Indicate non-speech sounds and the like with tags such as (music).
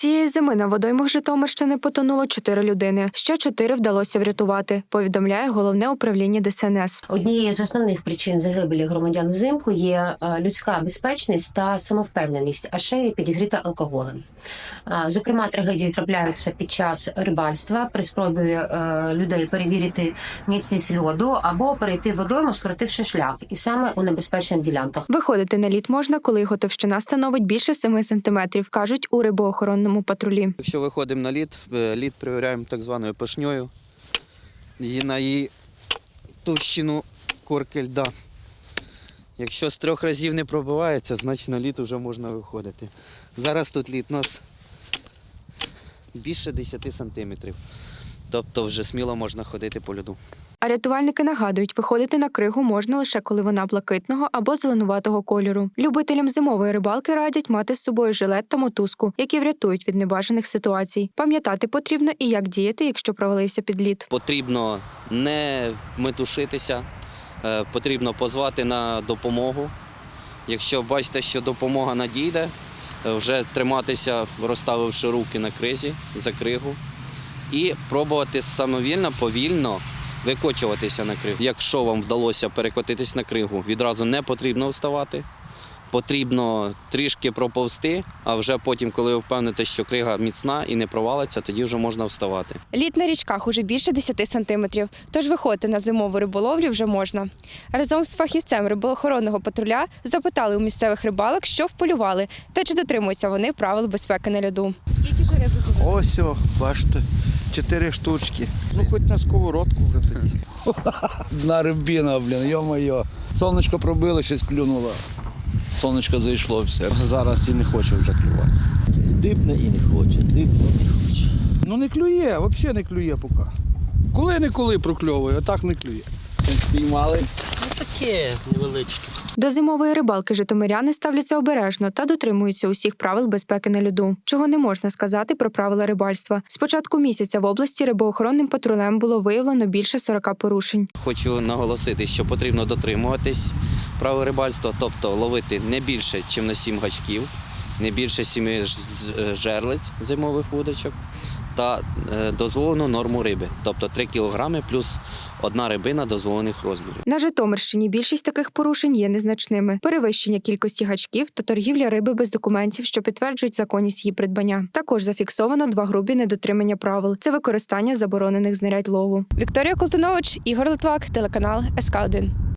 Цієї зими на водоймах Житомирщини потонуло чотири людини. Ще чотири вдалося врятувати. Повідомляє головне управління ДСНС. Однією з основних причин загибелі громадян взимку є е, людська безпечність та самовпевненість, а ще й підігріта алкоголем. Е, Зокрема, трагедії трапляються під час рибальства при спробі е, людей перевірити міцність льоду або перейти водойму, скоротивши шлях, і саме у небезпечних ділянках. Виходити на лід можна, коли його товщина становить більше 7 сантиметрів, кажуть у рибоохоронному патрулі. Якщо виходимо на лід, е, лід перевіряємо так званою пашньою. Її на її товщину корки льда. Якщо з трьох разів не пробивається, значить на лід вже можна виходити. Зараз тут лід у нас більше 10 сантиметрів. Тобто вже сміло можна ходити по льоду. А рятувальники нагадують, виходити на кригу можна лише коли вона блакитного або зеленуватого кольору. Любителям зимової рибалки радять мати з собою жилет та мотузку, які врятують від небажаних ситуацій. Пам'ятати потрібно і як діяти, якщо провалився під лід. Потрібно не метушитися, е, потрібно позвати на допомогу. Якщо бачите, що допомога надійде, е, вже триматися, розставивши руки на кризі за кригу, і пробувати самовільно, повільно викочуватися на кригу. Якщо вам вдалося перекотитись на кригу, відразу не потрібно вставати. Потрібно трішки проповзти, а вже потім, коли ви впевните, що крига міцна і не провалиться, тоді вже можна вставати. Лід на річках уже більше 10 сантиметрів, тож виходити на зимову риболовлю вже можна. Разом з фахівцем рибоохоронного патруля запитали у місцевих рибалок, що вполювали та чи дотримуються вони правил безпеки на льоду. Скільки ж риби Ось, о, бачите, чотири штучки. Ну, хоч на сковородку вже тоді. (laughs) Одна рибіна, блін, йо-моє. Сонечко пробило, щось клюнуло. Сонечко зайшло все. Зараз і не хоче вже клювати. Дибне і не хоче, дибне і не хоче. Ну не клює, взагалі не клює поки. Коли не коли прокльовує, а так не клює. Спіймали. Таке невеличке. До зимової рибалки житомиряни ставляться обережно та дотримуються усіх правил безпеки на льоду. Чого не можна сказати про правила рибальства. З початку місяця в області рибоохоронним патрулем було виявлено більше 40 порушень. Хочу наголосити, що потрібно дотримуватись правил рибальства, тобто ловити не більше, ніж на 7 гачків, не більше 7 жерлиць зимових вудочок та е, дозволену норму риби, тобто 3 кг плюс одна рибина дозволених розмірів. На Житомирщині більшість таких порушень є незначними: перевищення кількості гачків та торгівля риби без документів, що підтверджують законність її придбання. Також зафіксовано два грубі недотримання правил: це використання заборонених знарядь лову. Вікторія Колтунович, Ігор Литвак, телеканал СК 1